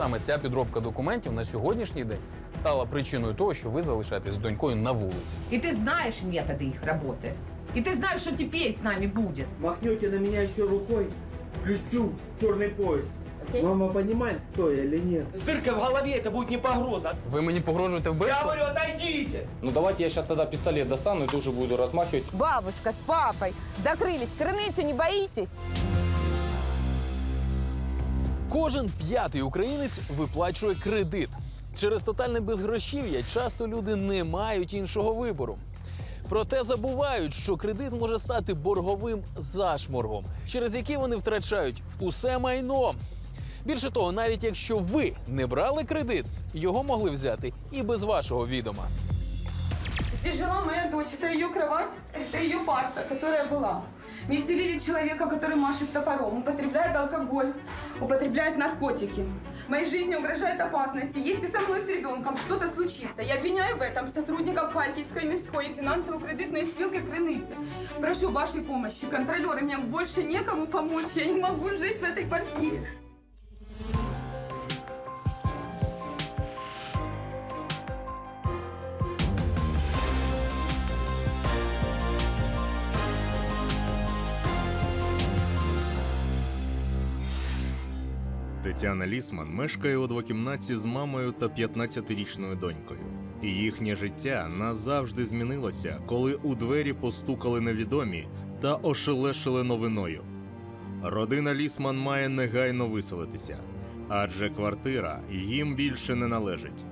Саме ця підробка документів на сьогоднішній день стала причиною того, що ви залишаєтесь з донькою на вулиці. И ты знаешь методы их работы. И ты знаешь, что теперь с нами будет. Махнете на меня еще рукой, включу черный пояс. Мама понимает, кто я или нет? С дыркой в голове это будет не погроза. Ви мені погрожуєте Я вбивством? говорю, отойдите! Ну давайте я сейчас тогда пистолет достану и тоже буду размахивать. Бабушка с папой закрылись. Крыныцу не боитесь? Кожен п'ятий українець виплачує кредит. Через тотальне безгрошів'я часто люди не мають іншого вибору. Проте забувають, що кредит може стати борговим зашморгом, через який вони втрачають усе майно. Більше того, навіть якщо ви не брали кредит, його могли взяти і без вашого відома. Здесь жила моя дочь, это ее кровать, это ее парта, которая была. Мне вселили человека, который машет топором, употребляет алкоголь, употребляет наркотики. Моей жизни угрожает опасность. И Если со мной с ребенком что-то случится, я обвиняю в этом сотрудников Харьковской міської финансово-кредитной спилки Крыныцы. Прошу вашей помощи, контролеры, мне больше некому помочь, я не могу жить в этой квартире. Тетяна Лісман мешкає у двокімнатці з мамою та 15-річною донькою. І їхнє життя назавжди змінилося, коли у двері постукали невідомі та ошелешили новиною. Родина Лісман має негайно виселитися, адже квартира їм більше не належить.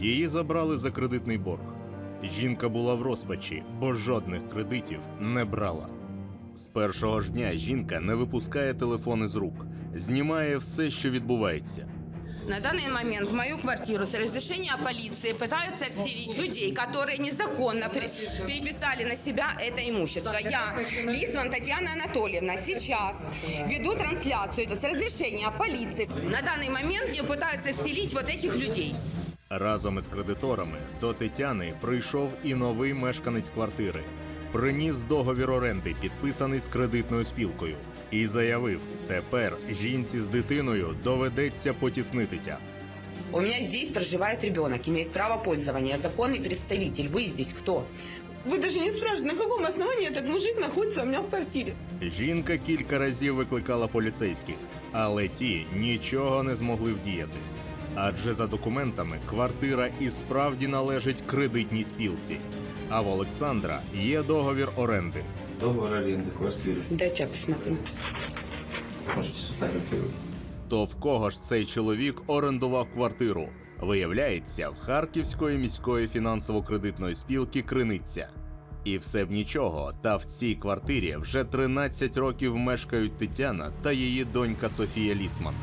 Її забрали за кредитний борг. Жінка була в розпачі, бо жодних кредитів не брала. З першого ж дня жінка не випускає телефон із рук, знімає все, що відбувається. На данный момент в мою квартиру с разрешения полиции пытаются вселить людей, которые незаконно пре- переписали на себя это имущество. Я, Лисман Татьяна Анатольевна, сейчас веду трансляцию это с разрешения полиции. На данный момент мне пытаются вселить вот этих людей. Разом із кредиторами до Тетяни прийшов і новий мешканець квартири. Приніс договір оренди, підписаний з кредитною спілкою, і заявив: тепер жінці з дитиною доведеться потіснитися. У меня здесь проживает ребенок, имеет право пользования, законный представитель. Вы здесь кто? Вы даже не спрашиваете, на каком основании этот мужик находится у меня в квартире. Жінка кілька разів викликала поліцейських, але ті нічого не змогли вдіяти. Адже за документами квартира і справді належить кредитній спілці. А в Олександра є договір оренди. Договор аренды квартиры. Дайте я посмотрю. Можете. То в кого ж цей чоловік орендував квартиру? Виявляється, в Харківської міської фінансово-кредитної спілки Криниця. І все б нічого, та в цій квартирі вже 13 років мешкають Тетяна та її донька Софія Лісман.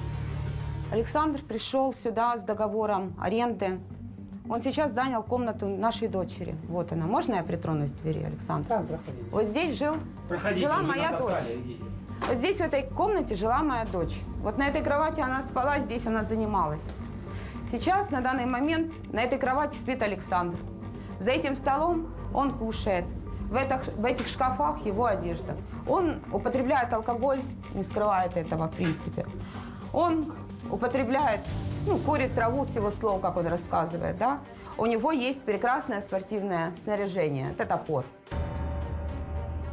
Александр пришел сюда с договором аренды. Он сейчас занял комнату нашей дочери. Вот она. Можно я притронусь к двери, Александр? Вот здесь жил, жила моя дочь. Вот здесь, в этой комнате, жила моя дочь. Вот на этой кровати она спала, здесь она занималась. Сейчас, на данный момент, на этой кровати спит Александр. За этим столом он кушает. В, этих, в этих шкафах его одежда. Он употребляет алкоголь, не скрывает этого в принципе. Он употребляет, ну, курит траву с его слов, как он рассказывает, да. У него есть прекрасное спортивное снаряжение, это топор.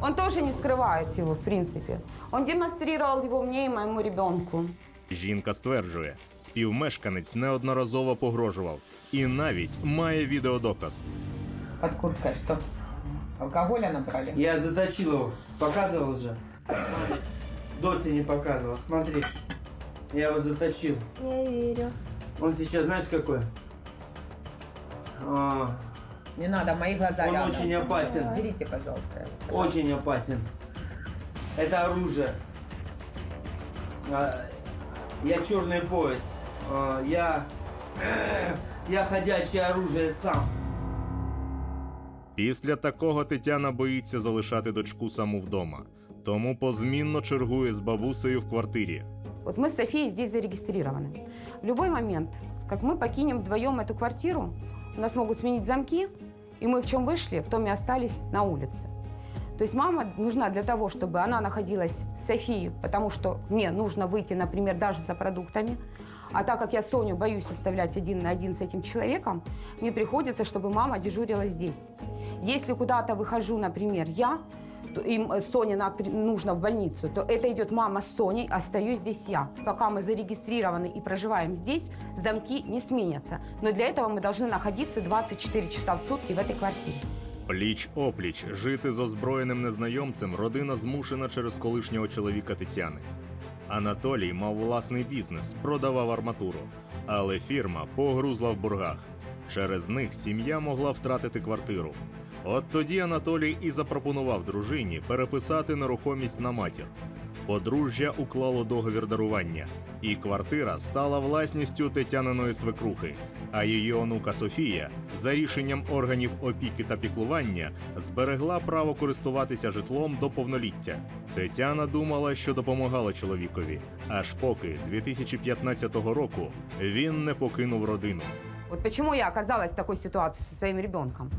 Он тоже не скрывает его, в принципе. Он демонстрировал его мне и моему ребенку. Жінка стверджує, співмешканець неодноразово погрожував і навіть має відеодоказ. Под курткой что? Алкоголя набрали? Я заточил его. Показывал же. Доте не показывал. Смотри. Я его заточил. Я верю. Он сейчас знаешь какой? А, Не надо, мои глаза он рядом. очень опасен. Берите, пожалуйста. Очень опасен. Это оружие. А, Я черный пояс. А, Я... Я ходячее оружие сам. Після такого Тетяна боїться залишати дочку саму вдома, тому позмінно чергує з бабусею в квартирі. Вот мы с Софией здесь зарегистрированы. В любой момент, как мы покинем вдвоем эту квартиру, у нас могут сменить замки, и мы в чем вышли, в том и остались на улице. То есть мама нужна для того, чтобы она находилась с Софией, потому что мне нужно выйти, например, даже за продуктами. А так как я Соню боюсь оставлять один на один с этим человеком, мне приходится, чтобы мама дежурила здесь. Если куда-то выхожу, например, я, им э, Соне на- при- нужно в больницу, то это идет мама с Соней, остаюсь здесь я. Пока мы зарегистрированы и проживаем здесь, замки не сменятся. Но для этого мы должны находиться 24 часа в сутки в этой квартире. Пліч опліч жити з озброєним незнайомцем родина змушена через колишнього чоловіка Тетяни. Анатолій мав власний бізнес, продавав арматуру, але фірма погрузла в боргах. Через них сім'я могла втратити квартиру. От тоді Анатолій і запропонував дружині переписати нерухомість на матір. Подружжя уклало договір дарування, і квартира стала власністю Тетяниної свекрухи. А її онука Софія, за рішенням органів опіки та піклування, зберегла право користуватися житлом до повноліття. Тетяна думала, що допомагала чоловікові, аж поки 2015 року він не покинув родину. Вот почему я оказалась в такой ситуации со своим ребенком.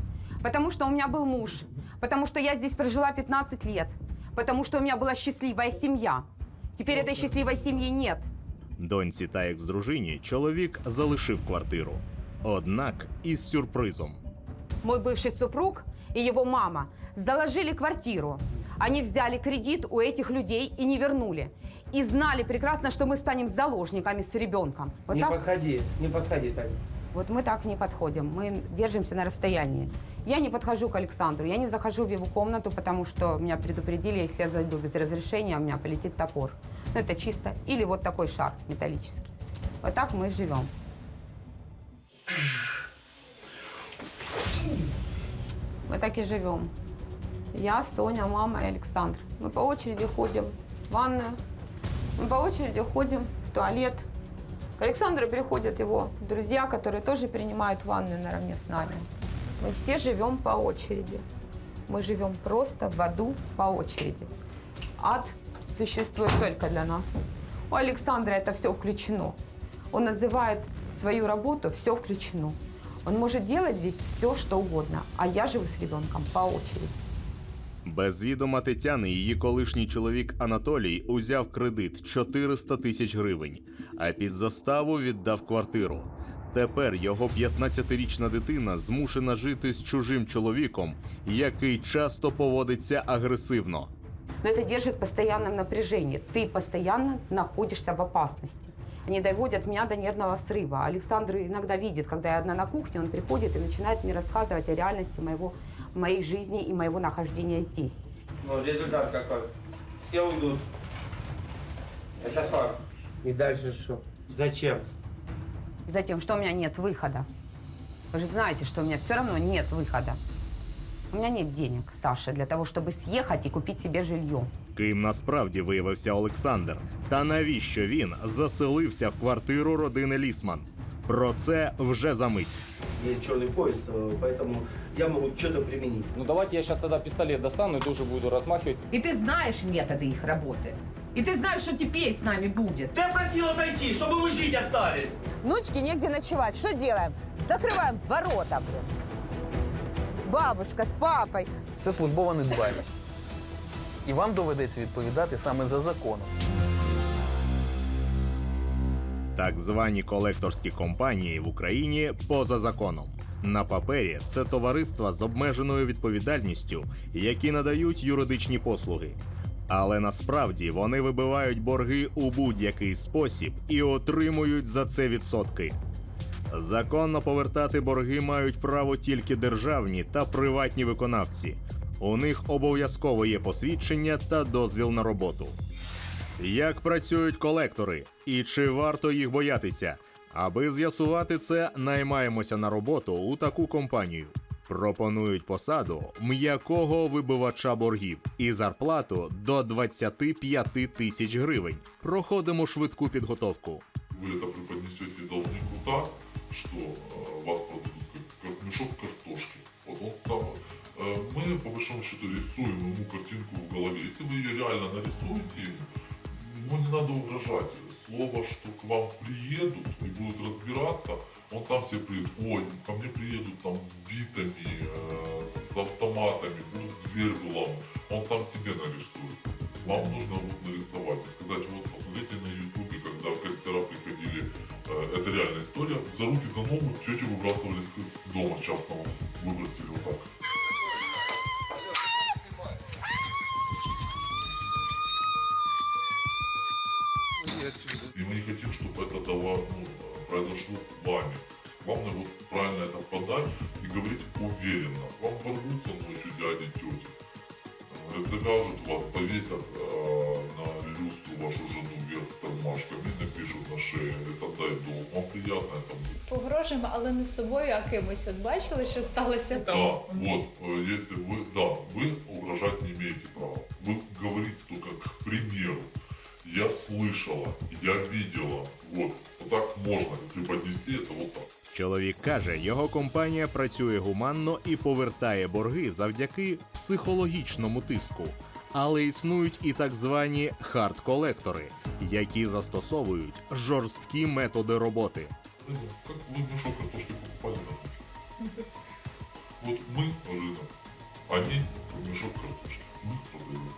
Потому что у меня был муж, потому что я здесь прожила 15 лет, потому что у меня была счастливая семья. Теперь этой счастливой семьи нет. Доньці та екс-дружині чоловік залишив квартиру. Однак із сюрпризом. Мой бывший супруг и его мама заложили квартиру. Они взяли кредит у этих людей и не вернули. И знали прекрасно, что мы станем заложниками с ребенком. Вот не так? подходи, не подходи так. Вот мы так не подходим, мы держимся на расстоянии. Я не подхожу к Александру, я не захожу в его комнату, потому что меня предупредили, если я зайду без разрешения, у меня полетит топор. Ну, это чисто. Или вот такой шар металлический. Вот так мы живем. Мы так и живем. Я, Соня, мама и Александр. Мы по очереди ходим в ванную, мы по очереди ходим в туалет, к Александру приходят его друзья, которые тоже принимают ванную наравне с нами. Мы все живем по очереди. Мы живем просто в аду по очереди. Ад существует только для нас. У Александра это все включено. Он называет свою работу «все включено». Он может делать здесь все, что угодно, а я живу с ребенком по очереди. Без відома Тетяни її колишній чоловік Анатолій узяв кредит 400 тисяч гривень, а під заставу віддав квартиру. Тепер його 15-річна дитина змушена жити з чужим чоловіком, який часто поводиться агресивно. Но это держит в постоянном напряжении. Ты постоянно находишься в опасности. Они доводят меня до нервного срыва. Александр иногда видит, когда я одна на кухне, он приходит и начинает мне рассказывать о реальности моего, моей жизни и моего нахождения здесь. Ну, результат какой? Все уйдут. Это факт. И дальше что? Зачем? Затем, что у меня нет выхода. Вы же знаете, что у меня все равно нет выхода. У меня нет денег, Саша, для того, чтобы съехать и купить себе жилье. Ким насправді виявився Олександр, та навіщо він заселився в квартиру родини Лісман? Про це вже за мить. Есть черный пояс, э, поэтому я могу что-то применить. Ну давайте я сейчас тогда пистолет достану и тоже буду размахивать. И ты знаешь методы их работы. И ты знаешь, что теперь с нами будет. Ты просил отойти, чтобы вы жить остались. Внучке негде ночевать. Что делаем? Закрываем ворота, блин. Бабушка с папой. Це службова недбалість. І вам доведеться відповідати саме за законом. Так звані колекторські компанії в Україні поза законом. На папері це товариства з обмеженою відповідальністю, які надають юридичні послуги. Але насправді вони вибивають борги у будь-який спосіб і отримують за це відсотки. Законно повертати борги мають право тільки державні та приватні виконавці. У них обов'язково є посвідчення та дозвіл на роботу. Як працюють колектори і чи варто їх боятися? Аби з'ясувати це, наймаємося на роботу у таку компанію. Пропонують посаду м'якого вибивача боргів і зарплату до 25 тисяч гривень. Проходимо швидку підготовку. Вы это преподнесете должнику так, что э, вас продадут как, как мешок картошки. Вот он сам, э, мы по большому счету рисуем ему картинку в голове. Если вы ее реально нарисуете, Ему не надо угрожать. Слово, что к вам приедут и будут разбираться, он сам себе приедет. Ой, ко мне приедут там с битами, э, с автоматами, будут дверь выламывать. Он сам себе нарисует. Вам нужно вот нарисовать и сказать, вот посмотрите на ютубе, когда коллектора приходили история. За руки, за ногу тети выбрасывали с дома частного. Выбросили вот так. Говорят, завяжут вас, повесят э, на люстру вашу жену вверх тормашками и напишут на шее. Это дай долг. Вам приятно это будет. Погрожуємо, але не собою, а кимось. От бачили, що сталося Да, вот, э, если вы, да, вы угрожать не имеете права. Вы говорите только к примеру. Я слышала, я видела. Чоловік каже, його компанія працює гуманно і повертає борги завдяки психологічному тиску. Але існують і так звані хард-колектори, які застосовують жорсткі методи роботи. Ну, Как вы мешок картошки покупали на рынке? Вот мы рынок, они мешок картошки. Мы продаем.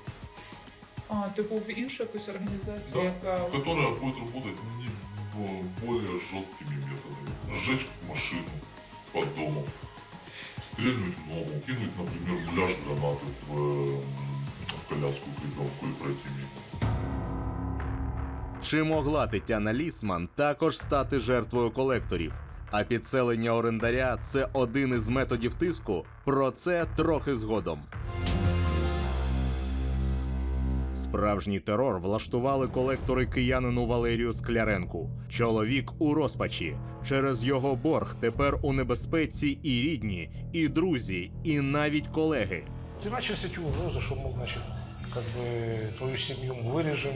А, типу в іншу якусь організацію, Да, яка которая будет работать не в- более жесткими методами. Сжечь машину под домом, стрельнуть в ногу, кинуть, например, гуляш гранаты в, в коляску к ребенку и пройти мимо. Чи могла Тетяна Лісман також стати жертвою колекторів? А підселення орендаря це один із методів тиску. Про це трохи згодом. Справжній терор влаштували колектори киянину Валерію Скляренку. Чоловік у розпачі. Через його борг тепер у небезпеці і рідні, і друзі, і навіть колеги. Ты начались эти угрозы, что, мол, значит, как бы твою семью мы вырежем,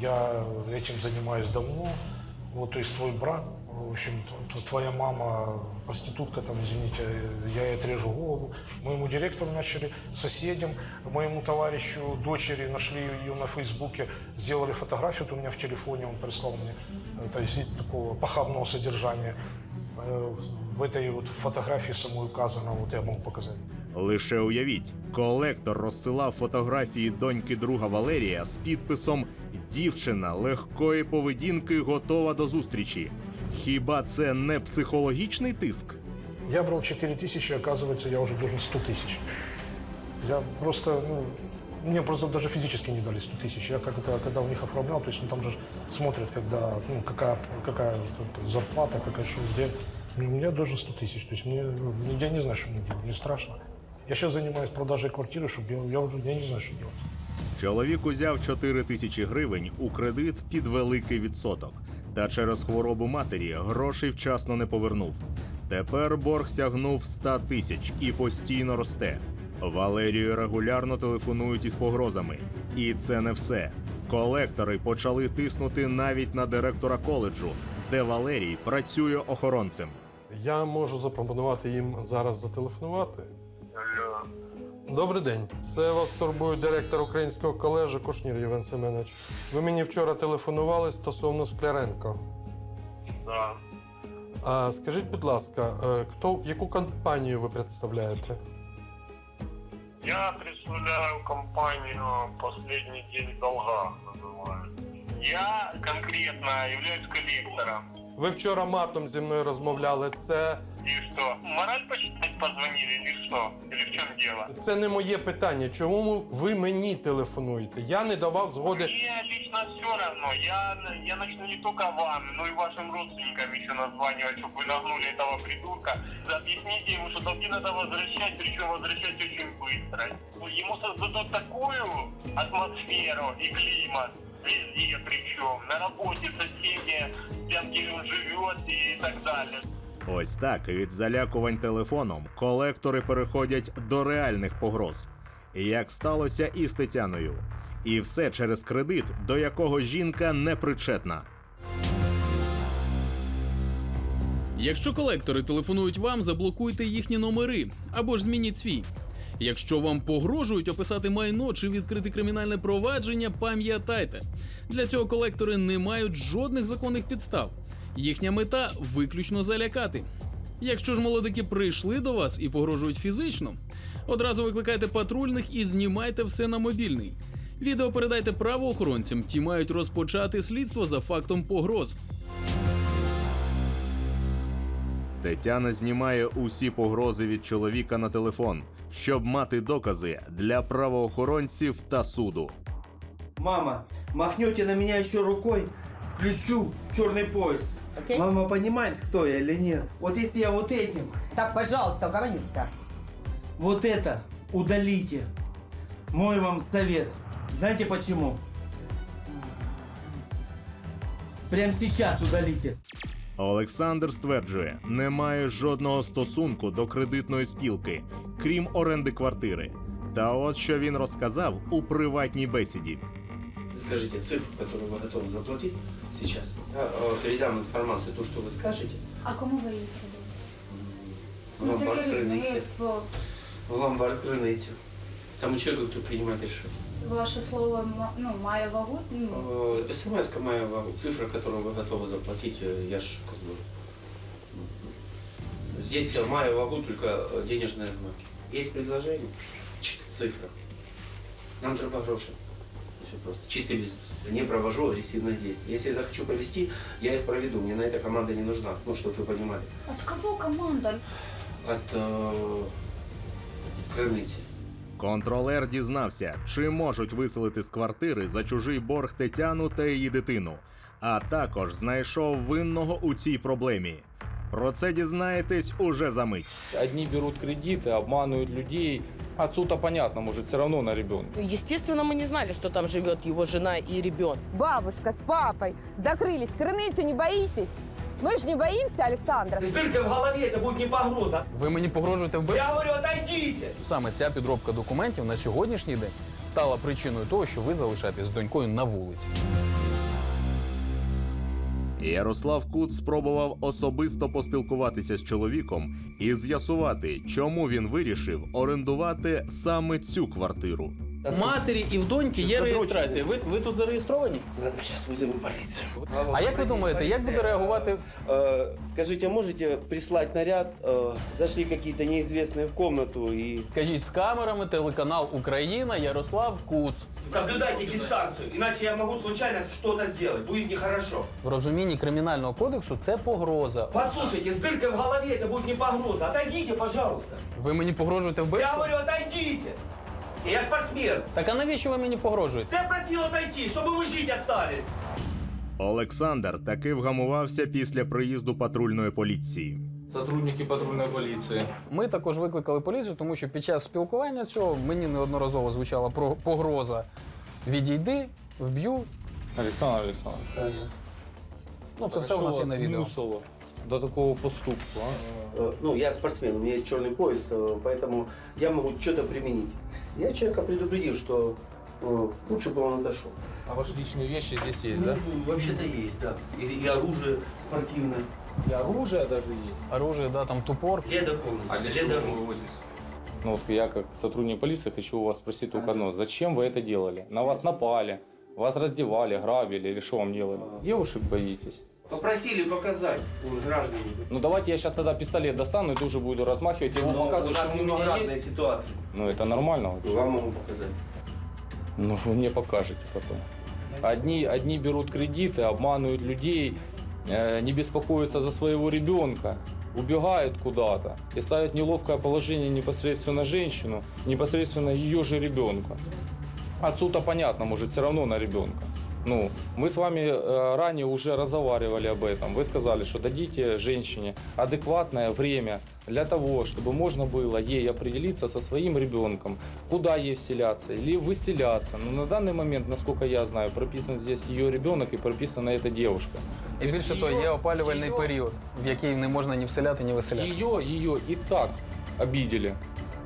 я этим занимаюсь давно, вот, то есть твой брат, в общем, т- т- твоя мама проститутка, там, извините, я ей отрежу голову. Моему директору начали, соседям, моему товарищу, дочери, нашли ее на Фейсбуке, сделали фотографию, вот у меня в телефоне, он прислал мне, э, то есть вид такого похабного содержания. Э, В в этой вот фотографии самой указано, вот я могу показать. Лише уявіть, колектор розсилав фотографії доньки друга Валерія з підписом Дівчина легкої поведінки готова до зустрічі. Хіба це не психологічний тиск? Я брал 4 тысячи, оказывается, я уже должен 100 тысяч. Я просто, ну, мне просто даже физически не дали 100 тысяч. Я как-то, когда у них оформлял, то есть ну, там же смотрят, когда, ну, какая, какая как бы зарплата, какая что, где. Ну, Я должен 100 тысяч. То есть мне, ну, я не знаю, что мне делать, мне страшно. Я сейчас занимаюсь продажей квартиры, чтобы я, я уже я не знаю, что делать. Чоловік узяв 4 тисячі гривень у кредит під великий відсоток. Та через хворобу матері грошей вчасно не повернув. Тепер борг сягнув 100 тисяч і постійно росте. Валерію регулярно телефонують із погрозами. І це не все. Колектори почали тиснути навіть на директора коледжу, де Валерій працює охоронцем. Я можу запропонувати їм зараз зателефонувати. Добрий день. Це вас турбує директор українського коледжу Кушнір Євген Семенович. Ви мені вчора телефонували стосовно Скляренко. Да. А скажіть, будь ласка, е, хто, яку компанію ви представляєте? Я представляю компанию «Последний день долга» называют. Я конкретно являюсь коллектором. Ви вчора матом зі мною розмовляли. Це, И что, мораль почитать позвонили или что? Или в чем дело? це не моє питання. Чому ви мені телефонуєте? Я не давав згоди. Мне лично все равно. Я, я начну не только вам, но и вашим родственникам еще названивать, чтобы вы нагнули этого придурка. Объясните ему, что долги надо возвращать, причем возвращать очень быстро. Ему создадут такую атмосферу и климат, везде причем, на работе, соседи, там, где он живет и так далее. Ось так від залякувань телефоном колектори переходять до реальних погроз. Як сталося і з Тетяною. І все через кредит, до якого жінка не причетна. Якщо колектори телефонують вам, заблокуйте їхні номери або ж змініть свій. Якщо вам погрожують описати майно чи відкрити кримінальне провадження, пам'ятайте, для цього колектори не мають жодних законних підстав. Їхня мета виключно залякати. Якщо ж молодики прийшли до вас і погрожують фізично, одразу викликайте патрульних і знімайте все на мобільний. Відео передайте правоохоронцям, ті мають розпочати слідство за фактом погроз. Тетяна знімає усі погрози від чоловіка на телефон, щоб мати докази для правоохоронців та суду. Мама, махнете на меня еще рукой, включу черный пояс. Мама понимает, кто я или нет? Вот если я вот этим, Так, пожалуйста, угомонись-то. вот это удалите. Мой вам совет. Знаете почему? Прямо сейчас удалите. Олександр стверджує, не має жодного стосунку до кредитної спілки, крім оренди квартири. Та от що він розказав у приватній бесіді. Скажите цифру, которую вы готовы заплатить сейчас. Я э, передам информацию, то, что вы скажете. А кому ви її В Ну, ломбард Крыныці. В ломбард Крыныці. Тому человеку, кто принимает решение. Ваше слово ну, має вагу? Ну, Э, СМС моя вам, цифра, которую вы готовы заплатить, э, я ж как бы... ну, Здесь я маю вагу только э, денежные знаки. Есть предложение? Чик, цифра. Нам треба гроши. Все просто. Чистый бизнес. Не провожу агрессивных действий. Если я захочу провести, я их проведу. Мне на это команда не нужна. Ну, чтобы вы понимали. от кого команда? От э, Крыныці. Контролер дізнався, чи можуть виселити з квартири за чужий борг Тетяну та її дитину, а також знайшов винного у цій проблемі. Про це дізнаєтесь уже за мить. Одни берут кредиты, обманывают людей. Отцу-то понятно, может, все равно на ребенка. Естественно, мы не знали, что там живет его жена и ребенок. Бабушка с папой закрылись. Крыныцу не боитесь? Мы же не боимся, Александра. С дыркой в голове это будет не погроза. Ви мені погрожуєте вбивством? Я говорю, отойдите. Саме ця підробка документів на сьогоднішній день стала причиною того, що ви залишаєтесь з донькою на вулиці. Ярослав Кут спробував особисто поспілкуватися з чоловіком і з'ясувати, чому він вирішив орендувати саме цю квартиру. У матері і в доньки є реєстрація. Ви, ви тут зареєстровані? Ладно, сейчас вызовем полицию. А як ви думаєте, як буде реагувати Э, Скажите, можете прислать наряд? Э, Зашли какие-то неизвестные в комнату и... Скажіть з камерами телеканал Україна Ярослав Куц. Соблюдайте дистанцию, иначе я могу случайно что-то сделать. Будет нехорошо. В розумінні кримінального кодексу це погроза. Послушайте, с дыркой в голове это будет не погроза. Отойдите, пожалуйста. Ви мені погрожуєте Я вбивством? говорю, отойдите. Я спортсмен. Так а навіщо ви мені погрожуєте? Ты просил отойти, чтобы вы жить остались. Олександр таки вгамувався після приїзду патрульної поліції. Сотрудники патрульной полиции. Ми також викликали поліцію, тому що під час спілкування цього мені неодноразово звучала про- погроза. Відійди, вб'ю. Александр Александрович. Ну, це все у нас є на відео. Смысл до такого поступку, а? Э, Ну, я спортсмен, у меня есть черный пояс, э, поэтому я могу что-то применить. Я человека предупредил, что э, лучше бы он отошел. А ваши личные вещи здесь есть, да? Ну, Вообще-то есть, да. И, и оружие спортивное. И оружие даже есть. Оружие, да, там тупор. Ледокомната. А для чего вы его здесь? Ну вот я как сотрудник полиции хочу у вас спросить только одно. Зачем вы это делали? На вас напали, вас раздевали, грабили или что вам делали? Девушек боитесь? Попросили показать э, граждане. Ну давайте я сейчас тогда пистолет достану и тоже буду размахивать и Но вам показывать, у нас что у меня разные есть. ситуации. Ну это нормально вообще. Вам могу показать. Ну вы мне покажете потом. Одни, одни берут кредиты, обманывают людей, э, не беспокоятся за своего ребенка, убегают куда-то и ставят неловкое положение непосредственно женщину, непосредственно ее же ребенка. Отцу-то понятно, может, все равно на ребенка. Ну, мы с вами э, ранее уже разговаривали об этом. Вы сказали, что дадите женщине адекватное время для того, чтобы можно было ей определиться со своим ребенком, куда ей вселяться или выселяться. Но на данный момент, насколько я знаю, прописан здесь ее ребенок и прописана эта девушка. І більше того, є опалювальний період, в який не можна ні вселяти, ні виселяти. Ее, ее и так обидели.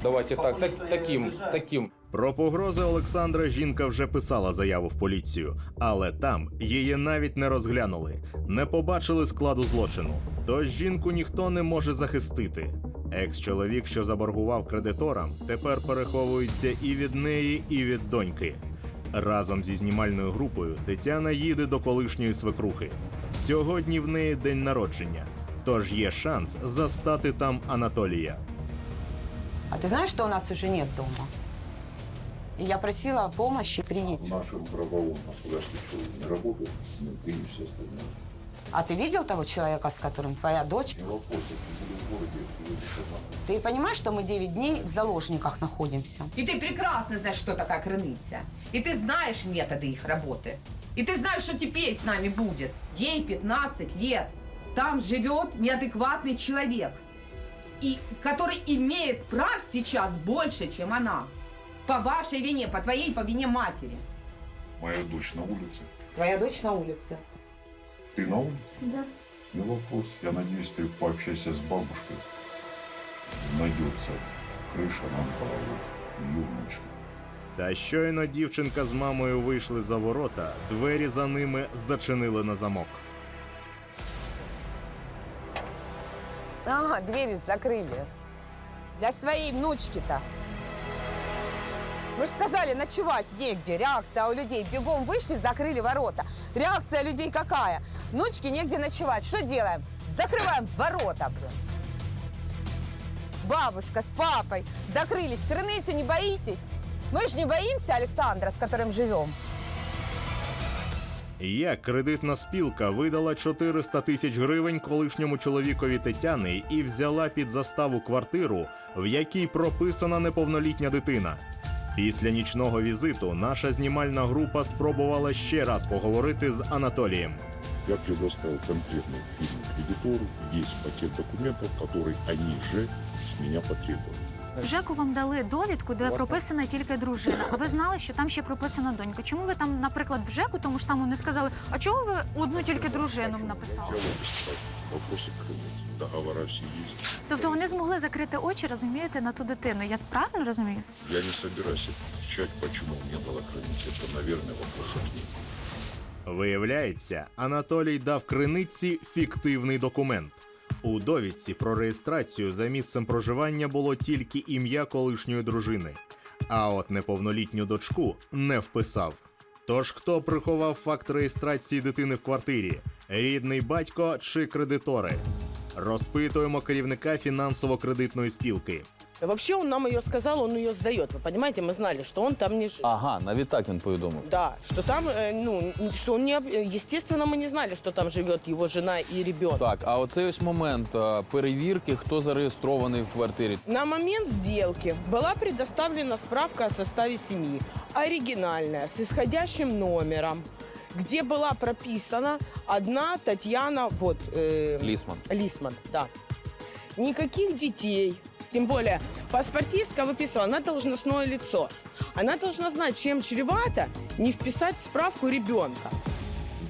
Давайте так, так таким, таким Про погрози Олександра жінка вже писала заяву в поліцію, але там її навіть не розглянули, не побачили складу злочину. Тож жінку ніхто не може захистити. Екс-чоловік, що заборгував кредиторам, тепер переховується і від неї, і від доньки. Разом зі знімальною групою Тетяна їде до колишньої свекрухи. Сьогодні в неї день народження, тож є шанс застати там Анатолія. А ты знаешь, что у нас уже нет дома? И я просила помощи, приедь. В нашем правовом государстве что не работает, ну, ты и все остальное. А ты видел того человека, с которым твоя дочь? Ты понимаешь, что мы 9 дней в заложниках находимся? И ты прекрасно знаешь, что такая крыныця. И ты знаешь методы их работы. И ты знаешь, что теперь с нами будет. Ей 15 лет. Там живет неадекватный человек. И который имеет прав сейчас больше, чем она. По вашей вине, по твоей, по вине матери. Моя дочь на улице. Твоя дочь на улице. Ты на улице? Да. Не вопрос. Я надеюсь, ты пообщайся с бабушкой. Найдется крыша над головой. Ее внучка. Та щойно дівчинка з мамою вийшли за ворота, двері за ними зачинили на замок. А, двери закрыли. Для своей внучки-то. Вы же сказали, ночевать негде. Реакция у людей. Бегом вышли, закрыли ворота. Реакция людей какая? Внучке негде ночевать. Что делаем? Закрываем ворота, блин. Бабушка с папой закрылись. Крыныцу не боитесь? Мы же не боимся Александра, с которым живем. Як кредитна спілка видала 400 тисяч гривень колишньому чоловікові Тетяни і взяла під заставу квартиру, в якій прописана неповнолітня дитина. Після нічного візиту наша знімальна група спробувала ще раз поговорити з Анатолієм. Я предоставил конкретный фильм кредитору. Есть пакет документов, который они же с меня потребовали. В ЖЕКу вам дали довідку, де прописана тільки дружина. А ви знали, що там ще прописана донька. Чому ви там, наприклад, в ЖЕКу тому ж самому не сказали, а чого ви одну тільки дружину написали? Я могу сказать, вопросы крылья. Договора все есть. Тобто вони змогли закрити очі, розумієте, на ту дитину. Я правильно розумію? Я не собираюсь отвечать, почему мне дала кредит. Это, наверное, вопрос к ним. Виявляється, Анатолій дав криниці фіктивний документ. У довідці про реєстрацію за місцем проживання було тільки ім'я колишньої дружини, а от неповнолітню дочку не вписав. Тож хто приховав факт реєстрації дитини в квартирі? Рідний батько чи кредитори? Розпитуємо керівника фінансово-кредитної спілки. Вообще он нам ее сказал, он ее сдает. Вы понимаете, мы знали, что он там не живет. Ага, навіть так він повідомив. Да, что там, э, ну, что он не... об- Естественно, мы не знали, что там живет его жена и ребенок. Так, а оцей ось момент е, перевірки, хто зареєстрований в квартирі. На момент сделки была предоставлена справка о составе семьи, оригинальная, с исходящим номером, где была прописана одна Татьяна, вот... э, Лісман. Лисман, да. Никаких детей. Тем более, паспортистка выписывала, она должностное лицо. Она должна знать, чем чревато не вписать в справку ребенка.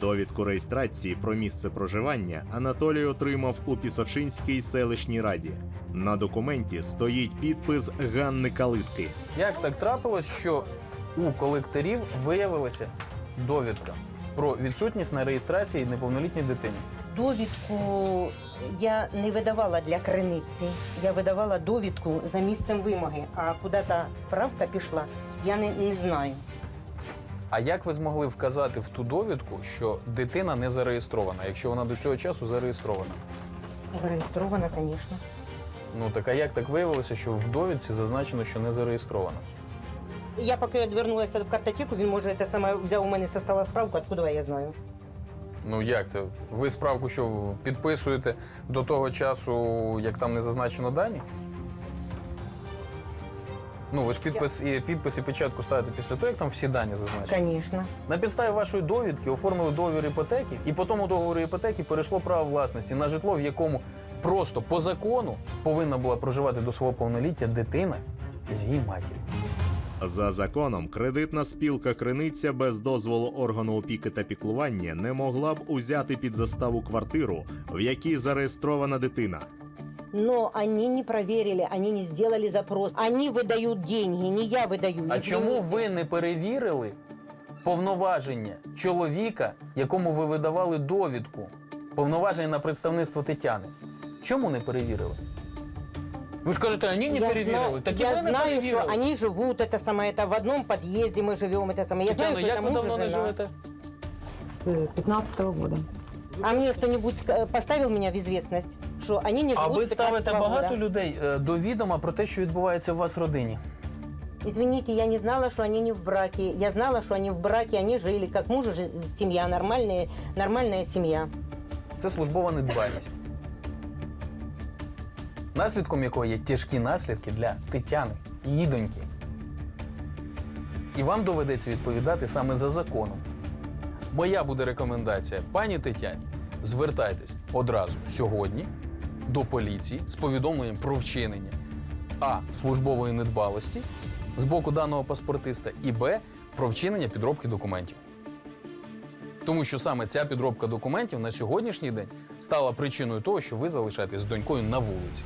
Довідку реєстрації про місце проживання Анатолій отримав у Пісочинській селищній раді. На документі стоїть підпис Ганни Калитки. Як так трапилось, що у колекторів виявилася довідка про відсутність на реєстрації неповнолітньої дитини? Довідку я не видавала для криниці. Я видавала довідку за місцем вимоги. А куди та справка пішла, я не, не знаю. А як ви змогли вказати в ту довідку, що дитина не зареєстрована, якщо вона до цього часу зареєстрована? Зареєстрована, звісно. Ну так а як так виявилося, що в довідці зазначено, що не зареєстрована? Я поки відвернулася в картотеку, він може те саме взяв у мене со стола справку, откуда я знаю. Ну як це? Ви справку що підписуєте до того часу, як там не зазначено дані? Ну, ви ж підпис і підпис і печатку ставите після того, як там всі дані зазначені. Звісно. На підставі вашої довідки оформили договір іпотеки, і по тому договору іпотеки перейшло право власності на житло, в якому просто по закону повинна була проживати до свого повноліття дитина з її матір'ю. За законом, кредитна спілка Криниця без дозволу органу опіки та піклування не могла б узяти під заставу квартиру, в якій зареєстрована дитина. Но они не проверили, они не сделали запрос. Они выдают деньги, не я выдаю. А извините. чому ви не перевірили повноваження чоловіка, якому ви видавали довідку, повноваження на представництво Тетяни? Чому не перевірили? Ви ж кажете, вони не я перевірили. Знаю, Так і я ви не знаю, перевірили. что они живут, это самое, это в одном подъезде мы живем, это самое. Я Тетяно, знаю, что як это ви муж и давно не жена. живете? С 15 года. А мне кто-нибудь ска- поставил меня в известность, что они не живут А ви с 15 ставите багато года? людей е, до відома про те, що відбувається у вас в родині. Извините, я не знала, что они не в браке. Я знала, что они в браке, они жили, как муж и ж- семья, нормальная, нормальная семья. це службова недбалість, наслідком якої є тяжкі наслідки для Тетяни, її доньки. І вам доведеться відповідати саме за законом. Моя буде рекомендація пані Тетяні. Звертайтесь одразу сьогодні до поліції з повідомленням про вчинення а. службової недбалості з боку даного паспортиста, і Б. про вчинення підробки документів. Тому що саме ця підробка документів на сьогоднішній день стала причиною того, що ви залишаєтесь з донькою на вулиці.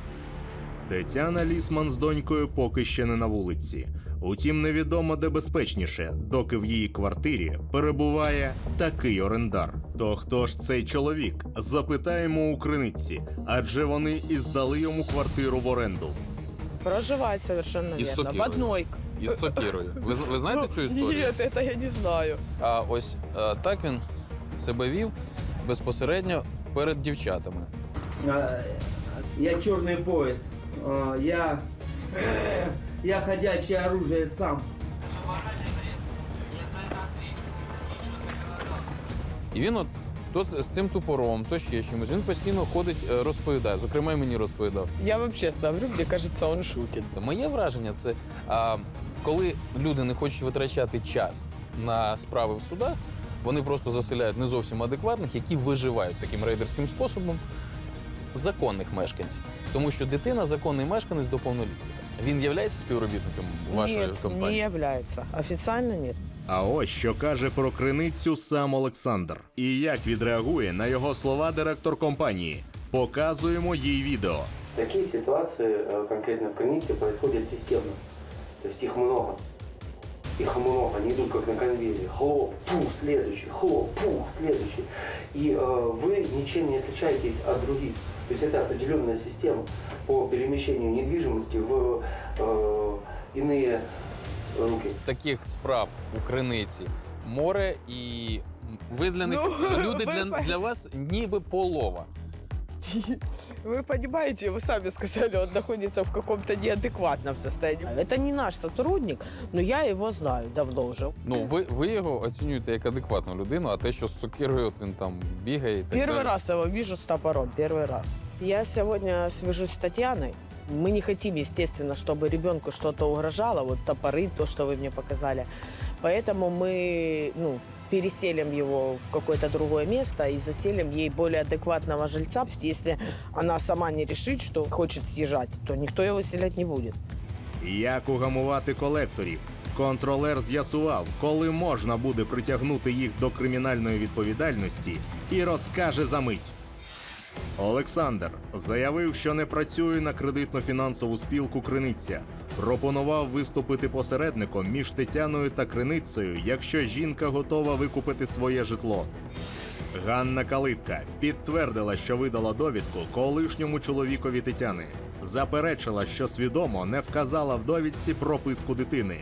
Тетяна Лісман з донькою поки ще не на вулиці. Утім, невідомо де безпечніше, доки в її квартирі перебуває такий орендар. То хто ж цей чоловік? Запитаємо у криниці, адже вони і здали йому квартиру в оренду. Проживает совершенно И с верно. В сокирой. одной. Із сокирою. Ви, з- ви знаєте цю історію? Нет, это я не знаю. А ось е, так він себе вів безпосередньо перед дівчатами. А, Я черный пояс. А, Я... Я ходячее оружие сам. І він от то з з цим тупором, то ще чимось. Він постійно ходить, е, розповідає. Зокрема, і мені розповідав. Я вообще ставлю, мне кажется, он шутит. Моє враження це а, коли люди не хочуть витрачати час на справи в судах, вони просто заселяють не зовсім адекватних, які виживають таким рейдерським способом законних мешканців. Тому що дитина законний мешканець до повноліття. Він є співробітником вашої нет, компанії. не является. Официально нет. А ось що каже про криницю сам Олександр. І як відреагує на його слова директор компанії. Показуємо їй відео. Такие ситуации э, конкретно в Крынице происходят системно. То есть их много. Их много, они идут как на конвейере. Хлоп, пух, следующий, хлоп, пух, следующий И э, вы ничем не отличаетесь от других. То есть это определенная система по перемещению недвижимости в э, иные руки. Таких справ у криниці море, і ви для них Ну, люди ви для, пон- для вас ніби полова. Вы понимаете, вы сами сказали, он находится в каком-то неадекватном состоянии. Это не наш сотрудник, но я его знаю давно уже. Ну, ви, ви його оцінюєте як адекватну людину, а те, що з сокирою от він там бігає. І так Первый далі. раз его вижу с топором, первый раз. Я сегодня свяжусь с Татьяной. Мы не хотим, естественно, чтобы ребенку что-то угрожало, вот топоры, то, что вы мне показали. Поэтому мы ну, переселим его в какое-то другое место и заселим ей более адекватного жильца. Если она сама не решит, что хочет съезжать, то никто его селять не будет. Як угамувати колекторів? Контролер з'ясував, коли можна буде притягнути їх до кримінальної відповідальності, і розкаже за мить. Олександр заявив, що не працює на кредитно-фінансову спілку Криниця. Пропонував виступити посередником між Тетяною та Криницею, якщо жінка готова викупити своє житло. Ганна Калитка підтвердила, що видала довідку колишньому чоловікові Тетяни. Заперечила, що свідомо не вказала в довідці прописку дитини.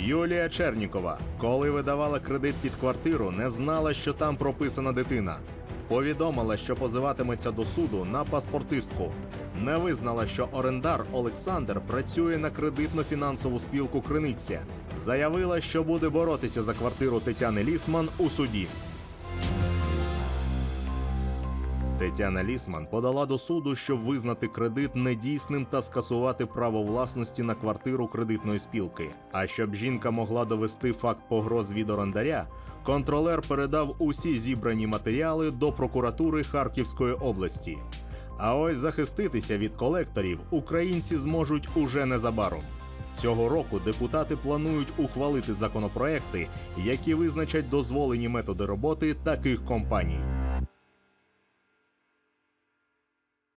Юлія Чернікова, коли видавала кредит під квартиру, не знала, що там прописана дитина. Повідомила, що позиватиметься до суду на паспортистку. Не визнала, що орендар Олександр працює на кредитно-фінансову спілку Криниця. Заявила, що буде боротися за квартиру Тетяни Лісман у суді. Тетяна Лісман подала до суду, щоб визнати кредит недійсним та скасувати право власності на квартиру кредитної спілки. А щоб жінка могла довести факт погроз від орендаря, контролер передав усі зібрані матеріали до прокуратури Харківської області. А ось захиститися від колекторів українці зможуть уже незабаром. Цього року депутати планують ухвалити законопроекти, які визначать дозволені методи роботи таких компаній.